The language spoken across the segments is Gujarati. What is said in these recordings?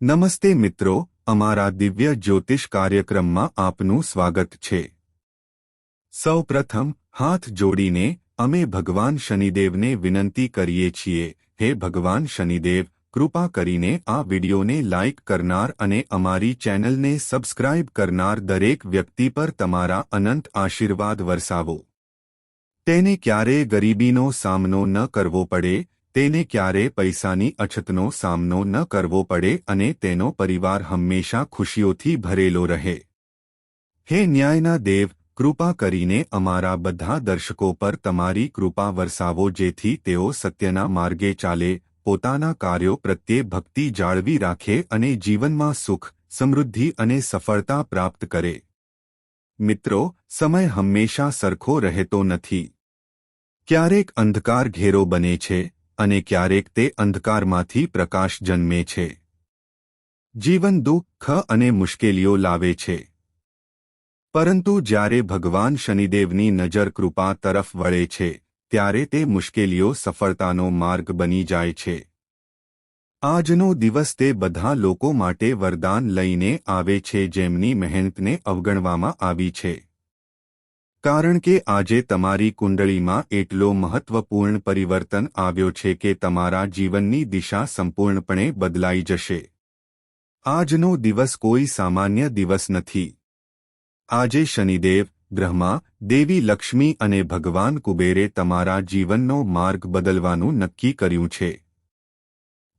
નમસ્તે મિત્રો, અમારા દિવ્ય જ્યોતિષ કાર્યક્રમમાં આપનું સ્વાગત છે. સૌ પ્રથમ હાથ જોડીને, અમે ભગવાન શનિદેવને વિનંતી કરીએ છીએ, હે ભગવાન શનિદેવ, કૃપા કરીને આ વિડિયોને લાઇક કરનાર અને અમારી ચેનલને સબસ્ક્રાઇબ કરનાર દરેક વ્યક્તિ પર તમારા અનંત આશીર્વાદ વરસાવો. તેને ક્યારેય ગરીબીનો સામનો ન કરવો પડે તેને ક્યારે પૈસાની અછતનો સામનો ન કરવો પડે અને તેનો પરિવાર હંમેશા ખુશીઓથી ભરેલો રહે. હે ન્યાયના દેવ, કૃપા કરીને અમારા બધા દર્શકો પર તમારી કૃપા વરસાવો જેથી તેઓ સત્યના માર્ગે ચાલે, પોતાના કાર્યો પ્રત્યે ભક્તિ જાળવી રાખે અને જીવનમાં સુખ, સમૃદ્ધિ અને સફળતા પ્રાપ્ત કરે. મિત્રો, સમય હંમેશા સરખો રહેતો નથી. ક્યારેક અંધકાર ઘેરો બને છે. અને ક્યારેક તે અંધકારમાંથી પ્રકાશ જન્મે છે. જીવન દુઃખ અને મુશ્કેલીઓ લાવે છે. પરંતુ જ્યારે ભગવાન શનિદેવની નજર કૃપા તરફ વળે છે, ત્યારે તે મુશ્કેલીઓ સફળતાનો માર્ગ બની જાય છે. આજનો દિવસ તે બધા લોકો માટે વરદાન લઈને આવે છે જેમની મહેનતને અવગણવામાં આવી છે. કારણ કે આજે તમારી કુંડળીમાં એટલો મહત્વપૂર્ણ પરિવર્તન આવ્યો છે કે તમારા જીવનની દિશા સંપૂર્ણપણે બદલાઈ જશે. આજનો દિવસ કોઈ સામાન્ય દિવસ નથી. આજે શનિદેવ, બ્રહ્મા, દેવી લક્ષ્મી અને ભગવાન કુબેરે તમારા જીવનનો માર્ગ બદલવાનું નક્કી કર્યું છે.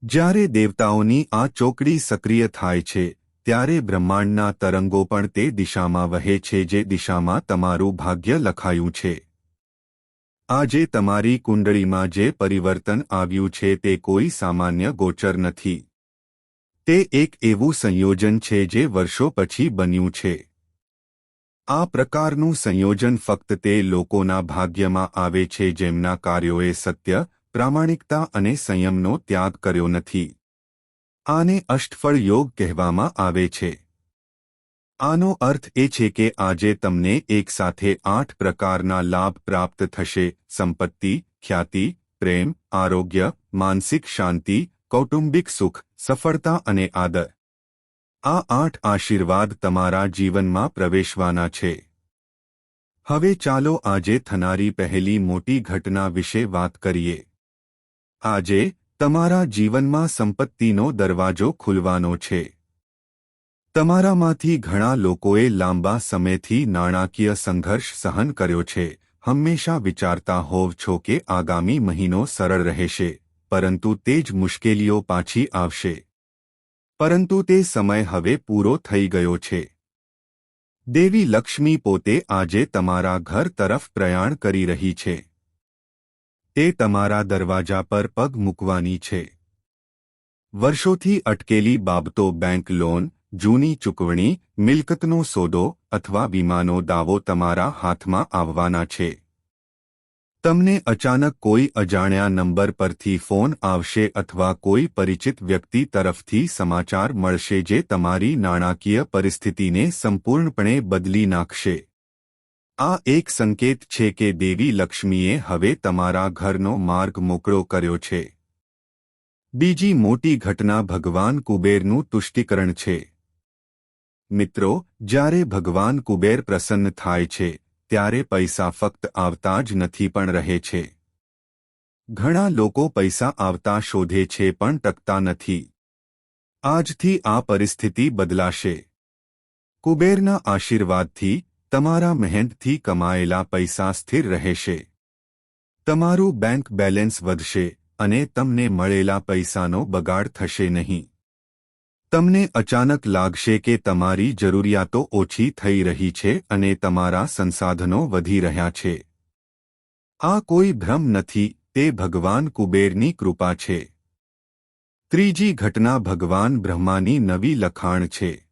જ્યારે દેવતાઓની આ ચોકડી સક્રિય થાય છે ત્યારે બ્રહ્માંડના તરંગો પણ તે દિશામાં વહે છે જે દિશામાં તમારું ભાગ્ય લખાયું છે. આજે તમારી કુંડળીમાં જે પરિવર્તન આવ્યું છે તે કોઈ સામાન્ય ગોચર નથી. તે એક એવું સંયોજન છે જે વર્ષો પછી બન્યું છે. આ પ્રકારનું સંયોજન ફક્ત તે લોકોના ભાગ્યમાં આવે છે જેમના કાર્યોએ સત્ય, પ્રામાણિકતા અને સંયમનો ત્યાગ કર્યો નથી. આને અષ્ટફળ યોગ કહેવામાં આવે છે. આનો અર્થ એ છે કે આજે તમને એકસાથે આઠ પ્રકારના લાભ પ્રાપ્ત થશે સંપત્તિ, ખ્યાતિ, પ્રેમ, આરોગ્ય, માનસિક શાંતિ, કૌટુંબિક સુખ, સફળતા અને આદર. આ આઠ આશીર્વાદ તમારા જીવનમાં પ્રવેશવાના છે. હવે ચાલો આજે થનારી પહેલી મોટી ઘટના વિશે વાત કરીએ. આજે તમારા જીવનમાં સંપત્તિનો દરવાજો ખુલવાનો છે. તમારામાંથી ઘણા લોકોએ લાંબા સમયથી નાણાકીય સંઘર્ષ સહન કર્યો છે. હંમેશા વિચારતા હોવ છો કે આગામી મહિનો સરળ રહેશે, પરંતુ તે જ મુશ્કેલીઓ પાછી આવશે. પરંતુ તે સમય હવે પૂરો થઈ ગયો છે. દેવી લક્ષ્મી પોતે આજે તમારા ઘર તરફ પ્રયાણ કરી રહી છે. તે તમારા દરવાજા પર પગ મૂકવાની છે. વર્ષોથી અટકેલી બાબતો બેંક લોન, જૂની ચૂકવણી, મિલકતનો સોદો અથવા વીમાનો દાવો તમારા હાથમાં આવવાના છે. તમને અચાનક કોઈ અજાણ્યા નંબર પરથી ફોન આવશે અથવા કોઈ પરિચિત વ્યક્તિ તરફથી સમાચાર મળશે જે તમારી નાણાકીય પરિસ્થિતિને સંપૂર્ણપણે બદલી નાખશે. આ એક સંકેત છે કે દેવી લક્ષ્મીએ હવે તમારા ઘરનો માર્ગ મોકળો કર્યો છે. બીજી મોટી ઘટના ભગવાન કુબેરનું તુષ્ટિકરણ છે. મિત્રો, જ્યારે ભગવાન કુબેર પ્રસન્ન થાય છે, ત્યારે પૈસા ફક્ત આવતા જ નથી પણ રહે છે. ઘણા લોકો પૈસા આવતા શોધે છે પણ ટકતા નથી. આજથી આ પરિસ્થિતિ બદલાશે. કુબેરના આશીર્વાદથી તમારા મહેનતથી કમાયેલા પૈસા સ્થિર રહેશે. તમારું બેંક બેલેન્સ વધશે અને તમને મળેલા પૈસાનો બગાડ થશે નહીં. તમને અચાનક લાગશે કે તમારી જરૂરિયાતો ઓછી થઈ રહી છે અને તમારા સંસાધનો વધી રહ્યા છે. આ કોઈ ભ્રમ નથી, તે ભગવાન કુબેરની કૃપા છે. ત્રીજી ઘટના ભગવાન બ્રહ્માની નવી લખાણ છે.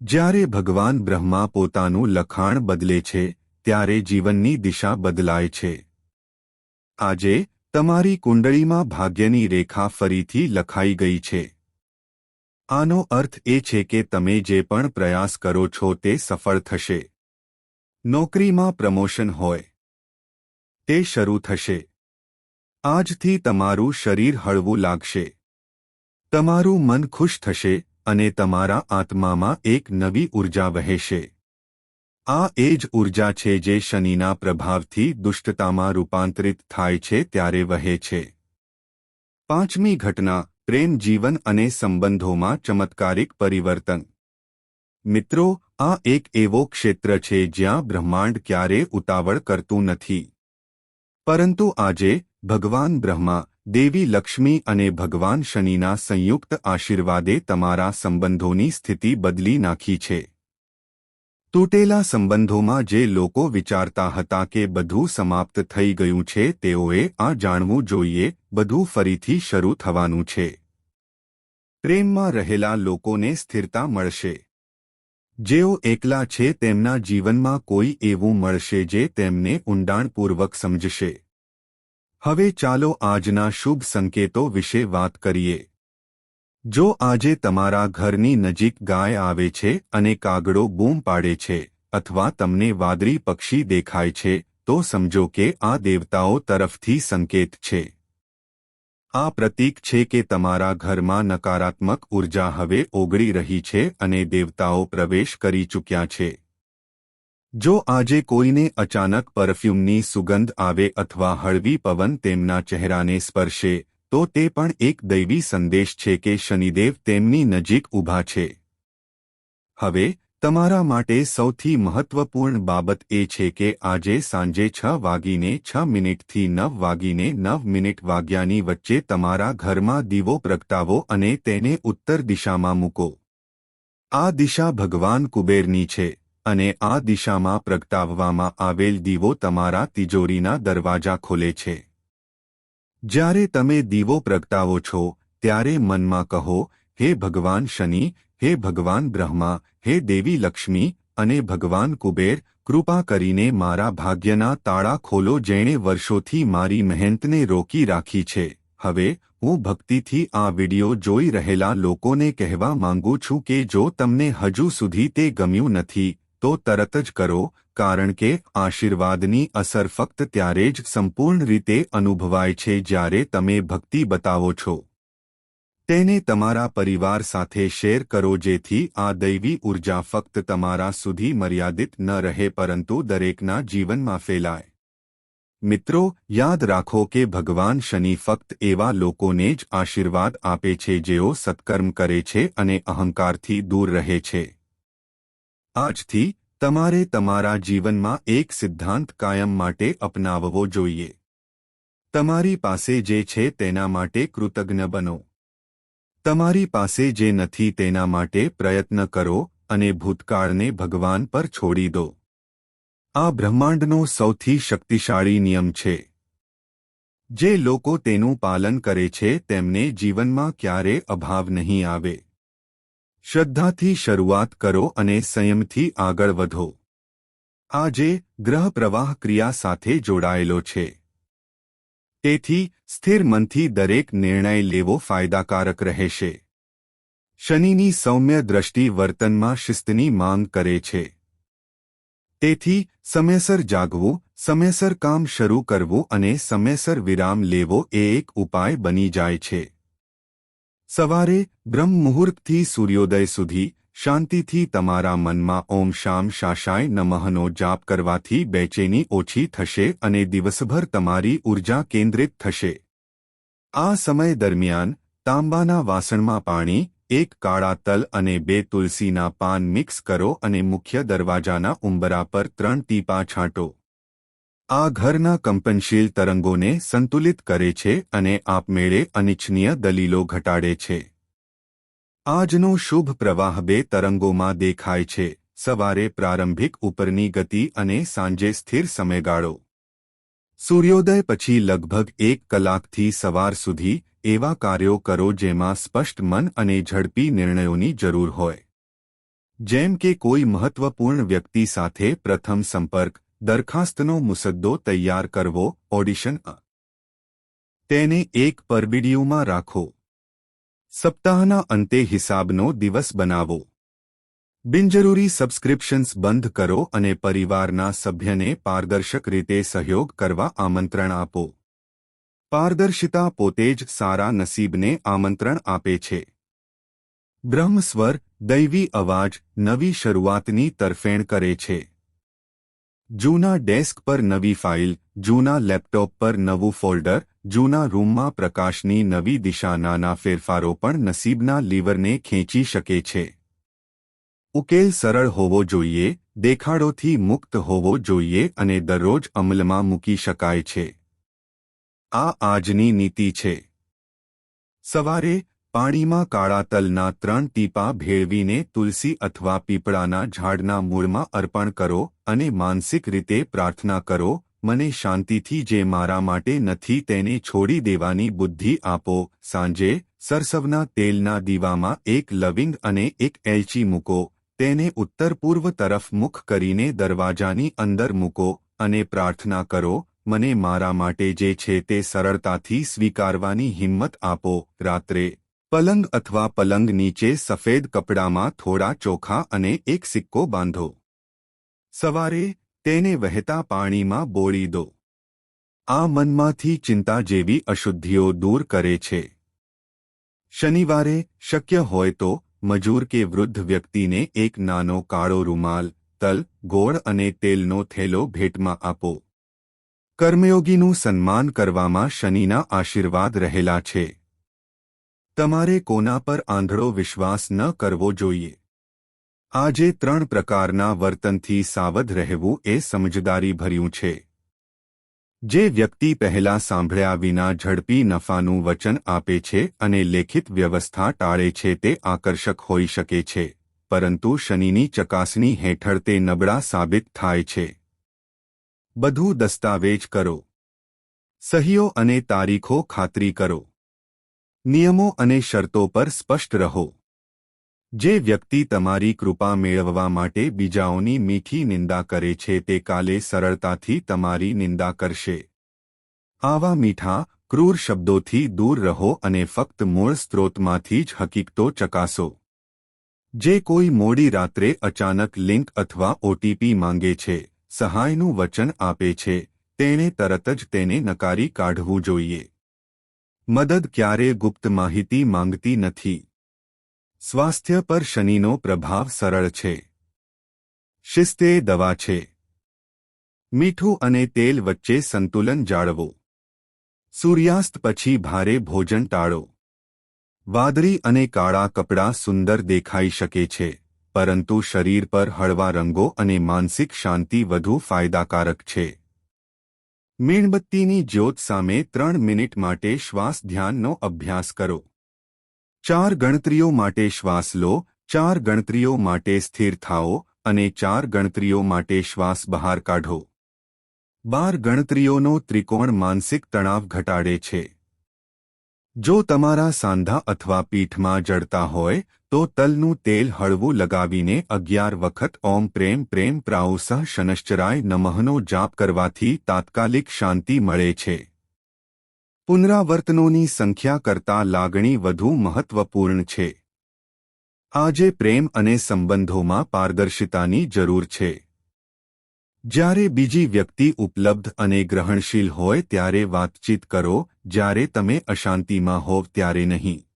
જ્યારે ભગવાન બ્રહ્મા પોતાનું લખાણ બદલે છે, ત્યારે જીવનની દિશા બદલાય છે. આજે, તમારી કુંડળીમાં ભાગ્યની રેખા ફરીથી લખાઈ ગઈ છે. આનો અર્થ એ છે કે તમે જે પણ પ્રયાસ કરો છો તે સફળ થશે. નોકરીમાં પ્રમોશન હોય. તે શરૂ થશે. આજથી તમારું શરીર હળવું લાગશે. તમારું મન ખુશ થશે. અને તમારા આત્મામાં એક નવી ઊર્જા વહેશે. આ એ જ ઊર્જા છે જે શનિના પ્રભાવથી દુષ્ટતામાં રૂપાંતરિત થાય છે ત્યારે વહે છે. પાંચમી ઘટના, પ્રેમ જીવન અને સંબંધોમાં ચમત્કારિક પરિવર્તન. મિત્રો, આ એક એવો ક્ષેત્ર છે જ્યાં બ્રહ્માંડ ક્યારે ઉતાવળ કરતું નથી. પરંતુ આજે ભગવાન બ્રહ્મા દેવી લક્ષ્મી અને ભગવાન શનિના સંયુક્ત આશીર્વાદે તમારા સંબંધોની સ્થિતિ બદલી નાખી છે. તૂટેલા સંબંધોમાં જે લોકો વિચારતા હતા કે બધું સમાપ્ત થઈ ગયું છે, તેઓએ આ જાણવું જોઈએ, બધું ફરીથી શરૂ થવાનું છે. પ્રેમમાં રહેલા લોકોને સ્થિરતા મળશે. જેઓ એકલા છે, તેમના જીવનમાં કોઈ એવું મળશે જે તેમને ઊંડાણપૂર્વક સમજશે. હવે ચાલો આજના શુભ સંકેતો વિશે વાત કરીએ. જો આજે તમારા ઘરની નજીક ગાય આવે છે અને કાગડો બૂમ પાડે છે અથવા તમને વાદળી પક્ષી દેખાય છે, તો સમજો કે આ દેવતાઓ તરફથી સંકેત છે. આ પ્રતીક છે કે તમારા ઘરમાં નકારાત્મક ઊર્જા હવે ઓગળી રહી છે અને દેવતાઓ પ્રવેશ કરી ચૂક્યા છે. જો આજે કોઈને અચાનક પરફ્યુમની સુગંધ આવે અથવા હળવી પવન તેમના ચહેરાને સ્પર્શે, તો તે પણ એક દૈવી સંદેશ છે કે શનિદેવ તેમની નજીક ઊભા છે. હવે, તમારા માટે સૌથી મહત્વપૂર્ણ બાબત એ છે કે આજે સાંજે છ વાગીને છ મિનિટથી નવ વાગીને નવ મિનિટ વાગ્યાની વચ્ચે તમારા ઘરમાં દીવો પ્રગટાવો અને તેને ઉત્તર દિશામાં મૂકો. આ દિશા ભગવાન કુબેરની છે. અને આ દિશામાં પ્રગટાવવામાં આવેલ દીવો તમારા તિજોરીના દરવાજા ખોલે છે. જ્યારે તમે દીવો પ્રગટાવો છો, ત્યારે મનમાં કહો, હે ભગવાન શનિ, હે ભગવાન બ્રહ્મા, હે દેવી લક્ષ્મી અને ભગવાન કુબેર, કૃપા કરીને મારા ભાગ્યના તાળા ખોલો જેણે વર્ષોથી મારી મહેનતને રોકી રાખી છે. હવે, હું ભક્તિથી આ વિડિયો જોઈ રહેલા લોકોને કહેવા માંગુ છું કે જો તમને હજુ સુધી તે ગમ્યું નથી તો તરત જ કરો, કારણ કે આશીર્વાદની અસર ફક્ત ત્યારે જ સંપૂર્ણ રીતે અનુભવાય છે જ્યારે તમે ભક્તિ બતાવો છો. તેને તમારા પરિવાર સાથે શેર કરો જેથી આ દૈવી ઊર્જા ફક્ત તમારા સુધી મર્યાદિત ન રહે પરંતુ દરેકના જીવનમાં ફેલાય. મિત્રો, યાદ રાખો કે ભગવાન શનિ ફક્ત એવા લોકોને જ આશીર્વાદ આપે છે જેઓ સત્કર્મ કરે છે અને અહંકારથી દૂર રહે છે. આજથી તમારે તમારા જીવનમાં એક સિદ્ધાંત કાયમ માટે અપનાવવો જોઈએ. તમારી પાસે જે છે તેના માટે કૃતજ્ઞ બનો. તમારી પાસે જે નથી તેના માટે પ્રયત્ન કરો અને ભૂતકાળને ભગવાન પર છોડી દો. આ બ્રહ્માંડનો સૌથી શક્તિશાળી નિયમ છે. જે લોકો તેનું પાલન કરે છે તેમને જીવનમાં ક્યારે અભાવ નહીં આવે. શ્રદ્ધાથી શરૂઆત કરો અને સંયમથી આગળ વધો. આજે ગ્રહ પ્રવાહ ક્રિયા સાથે જોડાયેલો છે. તેથી સ્થિર મનથી દરેક નિર્ણય લેવો ફાયદાકારક રહેશે. શનિની સૌમ્ય દ્રષ્ટિ વર્તનમાં શિસ્તની માંગ કરે છે. તેથી સમયસર જાગવું, સમયસર કામ શરૂ કરવું અને સમયસર વિરામ લેવો એ એક ઉપાય બની જાય છે. સવારે બ્રહ્મ મુહૂર્તથી સૂર્યોદય સુધી શાંતિથી તમારા મનમાં ઓમ શામ શાશાય નમઃનો જાપ કરવાથી બેચેની ઓછી થશે અને દિવસભર તમારી ઊર્જા કેન્દ્રિત થશે. આ સમય દરમિયાન તાંબાના વાસણમાં પાણી, એક કાળા તલ અને બે તુલસીના પાન મિક્સ કરો અને મુખ્ય દરવાજાના ઉંબરા પર ત્રણ ટીપા છાંટો. આ ઘરના કંપનશીલ તરંગોને સંતુલિત કરે છે અને આપમેળે અનિચ્છનીય દલીલો ઘટાડે છે. આજનો શુભ પ્રવાહ બે તરંગોમાં દેખાય છે. સવારે પ્રારંભિક ઉપરની ગતિ અને સાંજે સ્થિર સમયગાળો. સૂર્યોદય પછી લગભગ એક કલાકથી સવાર સુધી એવા કાર્યો કરો જેમાં સ્પષ્ટ મન અને ઝડપી નિર્ણયોની જરૂર હોય. જેમ કે કોઈ મહત્વપૂર્ણ વ્યક્તિ સાથે પ્રથમ સંપર્ક દરખાસ્તનો મુસદ્દો તૈયાર કરવો ઓડિશન તેને એક પરબીડિયુમાં રાખો. સપ્તાહના અંતે હિસાબનો દિવસ બનાવો. બિનજરૂરી સબસ્ક્રિપ્શન્સ બંધ કરો અને પરિવારના સભ્યને પારદર્શક રીતે સહયોગ કરવા આમંત્રણ આપો. પારદર્શિતા પોતે જ સારા નસીબને આમંત્રણ આપે છે. બ્રહ્મસ્વર દૈવી અવાજ નવી શરૂઆતની તરફેણ કરે છે. જૂના ડેસ્ક પર નવી ફાઇલ, જૂના લેપટોપ પર નવું ફોલ્ડર, જૂના રૂમમાં પ્રકાશની નવી દિશાનાના ફેરફારો પણ નસીબના લીવરને ખેંચી શકે છે. ઉકેલ સરળ હોવો જોઈએ, દેખાડોથી મુક્ત હોવો જોઈએ અને દરરોજ અમલમાં મૂકી શકાય છે. આ આજની નીતિ છે. સવારે પાણીમાં કાળા તલના ત્રણ ટીપા ભેળવીને તુલસી અથવા પીપળાના ઝાડના મૂળમાં અર્પણ કરો અને માનસિક રીતે પ્રાર્થના કરો, મને શાંતિથી જે મારા માટે નથી તેને છોડી દેવાની બુદ્ધિ આપો. સાંજે સરસવના તેલના દીવામાં એક લવિંગ અને એક એલચી મૂકો. તેને ઉત્તર પૂર્વ તરફ મુખ કરીને દરવાજાની અંદર મૂકો અને પ્રાર્થના કરો, મને મારા માટે જે છે તે સરળતાથી સ્વીકારવાની હિંમત આપો. રાત્રે પલંગ અથવા પલંગ નીચે સફેદ કપડામાં થોડા ચોખા અને એક સિક્કો બાંધો. સવારે તેને વહેતા પાણીમાં બોળી દો. આ મનમાંથી ચિંતા જેવી અશુદ્ધિઓ દૂર કરે છે. શનિવારે શક્ય હોય તો મજૂર કે વૃદ્ધ વ્યક્તિને એક નાનો કાળો રૂમાલ, તલ, ગોળ અને તેલનો થેલો ભેટમાં આપો. કર્મયોગીનું સન્માન કરવામાં શનિના આશીર્વાદ રહેલા છે. તમારે કોના પર આંધળો વિશ્વાસ ન કરવો જોઈએ? આજે ત્રણ પ્રકારના વર્તનથી સાવધ રહેવું એ સમજદારી ભર્યું છે. જે વ્યક્તિ પહેલા સાંભળ્યા વિના ઝડપી નફાનું વચન આપે છે અને લેખિત વ્યવસ્થા ટાળે છે તે આકર્ષક હોઈ શકે છે, પરંતુ શનિની ચકાસણી હેઠળ તે નબળા સાબિત થાય છે. બધું દસ્તાવેજ કરો. સહીઓ અને તારીખો ખાતરી કરો. નિયમો અને શરતો પર સ્પષ્ટ રહો. જે વ્યક્તિ તમારી કૃપા મેળવવા માટે બીજાઓની મીઠી નિંદા કરે છે, તે કાલે સરળતાથી તમારી નિંદા કરશે. આવા મીઠા, ક્રૂર શબ્દોથી દૂર રહો અને ફક્ત મૂળ સ્ત્રોતમાંથી જ હકીકતો ચકાસો. જે કોઈ મોડી રાત્રે અચાનક લિંક અથવા ઓટીપી માંગે છે, સહાયનું વચન આપે છે, તેણે તરત જ તેને નકારી કાઢવું જોઈએ. મદદ ક્યારે ગુપ્ત માહિતી માંગતી નથી? સ્વાસ્થ્ય પર શનિનો પ્રભાવ સરળ છે. શિસ્તે દવા છે. મીઠું અને તેલ વચ્ચે સંતુલન જાળવો. સૂર્યાસ્ત પછી ભારે ભોજન ટાળો. વાદળી અને કાળા કપડાં સુંદર દેખાઈ શકે છે, પરંતુ શરીર પર હળવા રંગો અને માનસિક શાંતિ વધુ ફાયદાકારક છે. મીણબત્તીની જ્યોત સામે ત્રણ મિનિટ માટે શ્વાસ ધ્યાનનો અભ્યાસ કરો. ચાર ગણતરીઓ માટે શ્વાસ લો, ચાર ગણતરીઓ માટે સ્થિર થાઓ અને ચાર ગણતરીઓ માટે શ્વાસ બહાર કાઢો. બાર ગણતરીઓનો ત્રિકોણ માનસિક તણાવ ઘટાડે છે. જો તમારા સાંધા અથવા પીઠમાં જડતા હોય, તો તલનું તેલ હળવું લગાવીને અગિયાર વખત ઓમ પ્રેમ પ્રેમ પ્રાઉસા શનશ્ચરાય નમઃનો જાપ કરવાથી તાત્કાલિક શાંતિ મળે છે. પુનરાવર્તનોની સંખ્યા કરતાં લાગણી વધુ મહત્વપૂર્ણ છે. આજે પ્રેમ અને સંબંધોમાં પારદર્શિતાની જરૂર છે. જ્યારે બીજી વ્યક્તિ ઉપલબ્ધ અને ગ્રહણશીલ હોય ત્યારે વાતચીત કરો, જ્યારે તમે અશાંતિમાં હોવ ત્યારે નહીં.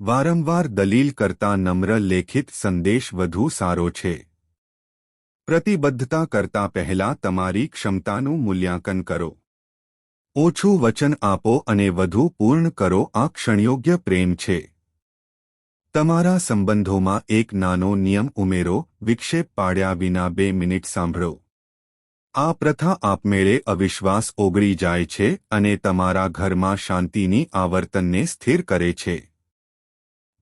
વારંવાર દલીલ કરતા નમ્ર લેખિત સંદેશ વધુ સારો છે. પ્રતિબદ્ધતા કરતા પહેલા તમારી ક્ષમતાનું મૂલ્યાંકન કરો. ઓછું વચન આપો અને વધુ પૂર્ણ કરો, આ ક્ષણયોગ્ય પ્રેમ છે. તમારા સંબંધોમાં એક નાનો નિયમ ઉમેરો, વિક્ષેપ પાડ્યા વિના બે મિનિટ સાંભળો. આ પ્રથા આપમેળે અવિશ્વાસ ઓગળી જાય છે અને તમારા ઘરમાં શાંતિની આવર્તનને સ્થિર કરે છે.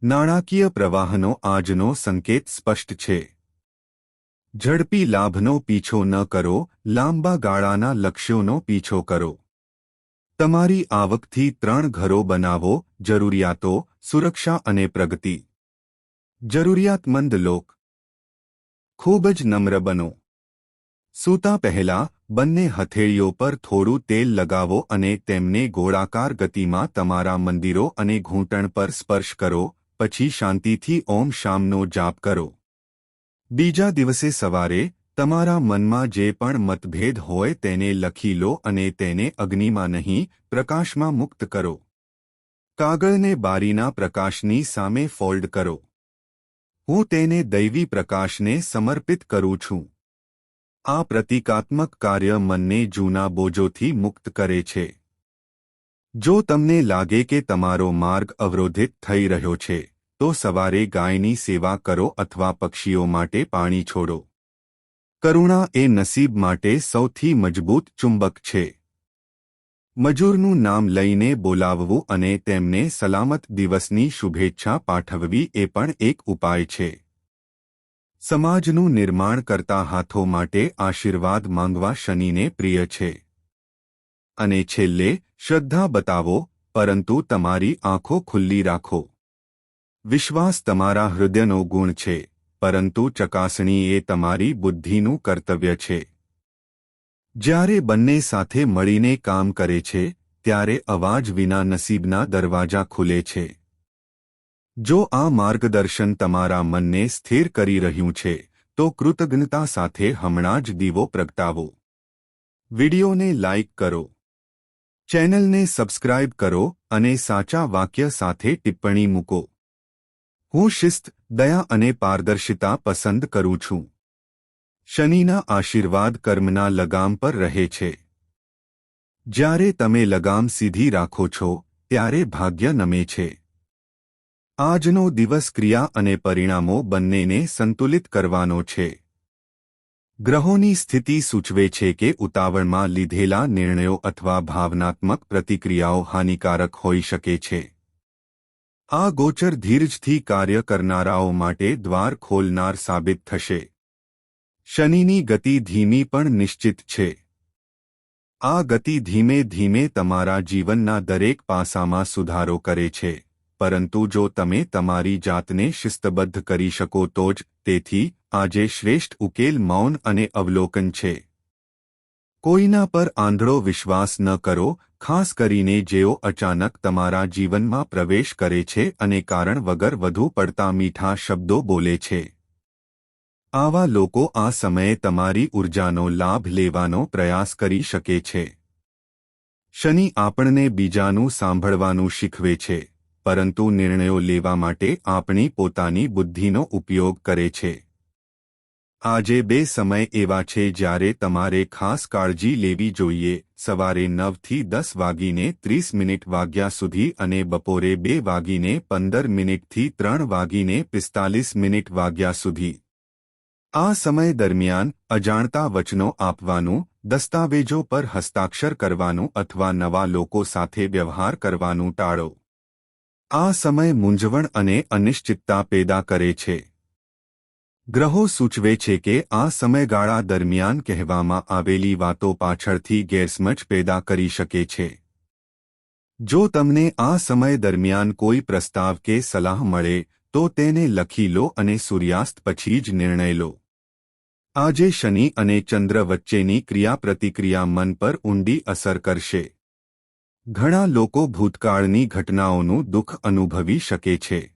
નાણાકીય પ્રવાહનો આજનો સંકેત સ્પષ્ટ છે. ઝડપી લાભનો પીછો ન કરો, લાંબા ગાળાના લક્ષ્યોનો પીછો કરો. તમારી આવકથી ત્રણ ઘરો બનાવો, જરૂરિયાતો, સુરક્ષા અને પ્રગતિ. જરૂરિયાતમંદ લોક. ખૂબ જ નમ્ર બનો. સૂતા પહેલા બંને હથેળીઓ પર થોડું તેલ લગાવો અને તેમને ગોળાકાર ગતિમાં તમારા મંદિરો અને ઘૂંટણ પર સ્પર્શ કરો, પછી શાંતિથી ઓમ શામનો જાપ કરો. બીજા દિવસે સવારે તમારા મનમાં જે પણ મતભેદ હોય તેને લખી લો અને તેને અગ્નિમાં નહીં, પ્રકાશમાં મુક્ત કરો. કાગળને બારીના પ્રકાશની સામે ફોલ્ડ કરો. હું તેને દૈવી પ્રકાશને સમર્પિત કરું છું. આ પ્રતિકાત્મક કાર્ય મનને જૂના બોજોથી મુક્ત કરે છે. જો તમને લાગે કે તમારો માર્ગ અવરોધિત થઈ રહ્યો છે, તો સવારે ગાયની સેવા કરો અથવા પક્ષીઓ માટે પાણી છોડો. કરુણા એ નસીબ માટે સૌથી મજબૂત ચુંબક છે. મજૂરનું નામ લઈને બોલાવવું અને તેમને સલામત દિવસની શુભેચ્છા પાઠવવી એ પણ એક ઉપાય છે. સમાજનું નિર્માણ કરતા હાથો માટે આશીર્વાદ માંગવા શનિને પ્રિય છે. અને છેલ્લે, શ્રદ્ધા બતાવો, પરંતુ તમારી આંખો ખુલ્લી રાખો. વિશ્વાસ તમારા હૃદયનો ગુણ છે, પરંતુ ચકાસણી એ તમારી બુદ્ધિનું કર્તવ્ય છે. જ્યારે બંને સાથે મળીને કામ કરે છે, ત્યારે અવાજ વિના નસીબના દરવાજા ખુલે છે. જો આ માર્ગદર્શન તમારા મનને સ્થિર કરી રહ્યું છે, તો કૃતજ્ઞતા સાથે હમણાં જ દીવો પ્રગટાવો. વિડિયોને લાઇક કરો. ચેનલને સબસ્ક્રાઇબ કરો અને સાચા વાક્ય સાથે ટિપ્પણી મૂકો. હું શિસ્ત, દયા અને પારદર્શિતા પસંદ કરું છું. શનિના આશીર્વાદ કર્મના લગામ પર રહે છે. જ્યારે તમે લગામ સીધી રાખો છો, ત્યારે ભાગ્ય નમે છે. આજનો દિવસ ક્રિયા અને પરિણામો બંનેને સંતુલિત કરવાનો છે. ગ્રહોની સ્થિતિ સૂચવે છે કે ઉતાવળમાં લીધેલા નિર્ણયો અથવા ભાવનાત્મક પ્રતિક્રિયાઓ હાનિકારક હોઈ શકે છે. આ ગોચર ધીરજથી કાર્ય કરનારાઓ માટે દ્વાર ખોલનાર સાબિત થશે. શનિની ગતિ ધીમી પણ નિશ્ચિત છે. આ ગતિ ધીમે ધીમે તમારા જીવનના દરેક પાસામાં સુધારો કરે છે. પરંતુ જો તમે તમારી જાતને શિસ્તબદ્ધ કરી શકો તો જ તેથી આજે શ્રેષ્ઠ ઉકેલ મૌન અને અવલોકન છે. કોઈના પર આંધળો વિશ્વાસ ન કરો, ખાસ કરીને જેઓ અચાનક તમારા જીવનમાં પ્રવેશ કરે છે અને કારણ વગર વધુ પડતા મીઠા શબ્દો બોલે છે. આવા લોકો આ સમયે તમારી ઉર્જાનો લાભ લેવાનો પ્રયાસ કરી શકે છે. શનિ આપણને બીજાનું સાંભળવાનું શીખવે છે. પરંતુ નિર્ણયો લેવા માટે આપણી પોતાની બુદ્ધિનો ઉપયોગ કરે છે. આજે બે સમય એવા છે જ્યારે તમારે ખાસ કાળજી લેવી જોઈએ. સવારે નવથી દસ વાગીને ત્રીસ મિનિટ વાગ્યા સુધી અને બપોરે બે વાગીને પંદર મિનિટથી ત્રણ વાગીને પિસ્તાલીસ મિનિટ વાગ્યા સુધી. આ સમય દરમિયાન અજાણતા વચનો આપવાનું, દસ્તાવેજો પર હસ્તાક્ષર કરવાનું અથવા નવા લોકો સાથે વ્યવહાર કરવાનું ટાળો. આ સમય મૂંઝવણ અને અનિશ્ચિતતા પેદા કરે છે. ગ્રહો સૂચવે છે કે આ સમયગાળા દરમિયાન કહેવામાં આવેલી વાતો પાછળથી ગેરસમજ પેદા કરી શકે છે. જો તમને આ સમય દરમિયાન કોઈ પ્રસ્તાવ કે સલાહ મળે, તો તેને લખી લો અને સૂર્યાસ્ત પછી જ નિર્ણય લો. આજે શનિ અને ચંદ્ર વચ્ચેની ક્રિયાપ્રતિક્રિયા મન પર ઊંડી અસર કરશે. ઘણા લોકો ભૂતકાળની ઘટનાઓનું દુઃખ અનુભવી શકે છે.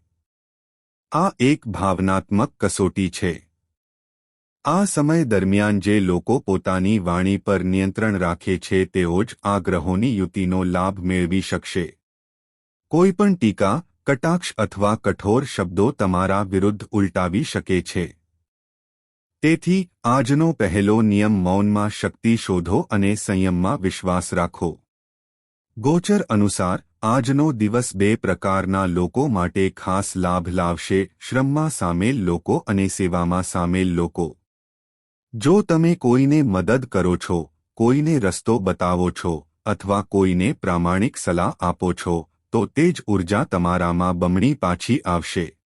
આ એક ભાવનાત્મક કસોટી છે. આ સમય દરમિયાન જે લોકો પોતાની વાણી પર નિયંત્રણ રાખે છે, તેઓ જ આ ગ્રહોની યુતિનો લાભ મેળવી શકશે. કોઈપણ ટીકા, કટાક્ષ અથવા કઠોર શબ્દો તમારા વિરુદ્ધ ઉલટાવી શકે છે. તેથી, આજનો પહેલો નિયમ મૌનમાં શક્તિ શોધો અને સંયમમાં વિશ્વાસ રાખો. ગોચર અનુસાર, આજનો દિવસ બે પ્રકારના લોકો માટે ખાસ લાભ લાવશે, શ્રમમાં સામેલ લોકો અને સેવામાં સામેલ લોકો. જો તમે કોઈને મદદ કરો છો, કોઈને રસ્તો બતાવો છો, અથવા કોઈને પ્રામાણિક સલાહ આપો છો, તો તે જ ઊર્જા તમારામાં બમણી પાછી આવશે.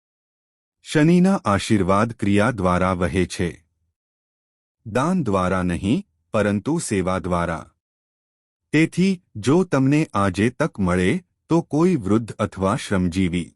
શનિના આશીર્વાદ ક્રિયા દ્વારા વહે છે. દાન દ્વારા નહીં, પરંતુ સેવા દ્વારા. તેથી જો તમને આજે તક મળે તો કોઈ વૃદ્ધ અથવા શ્રમજીવી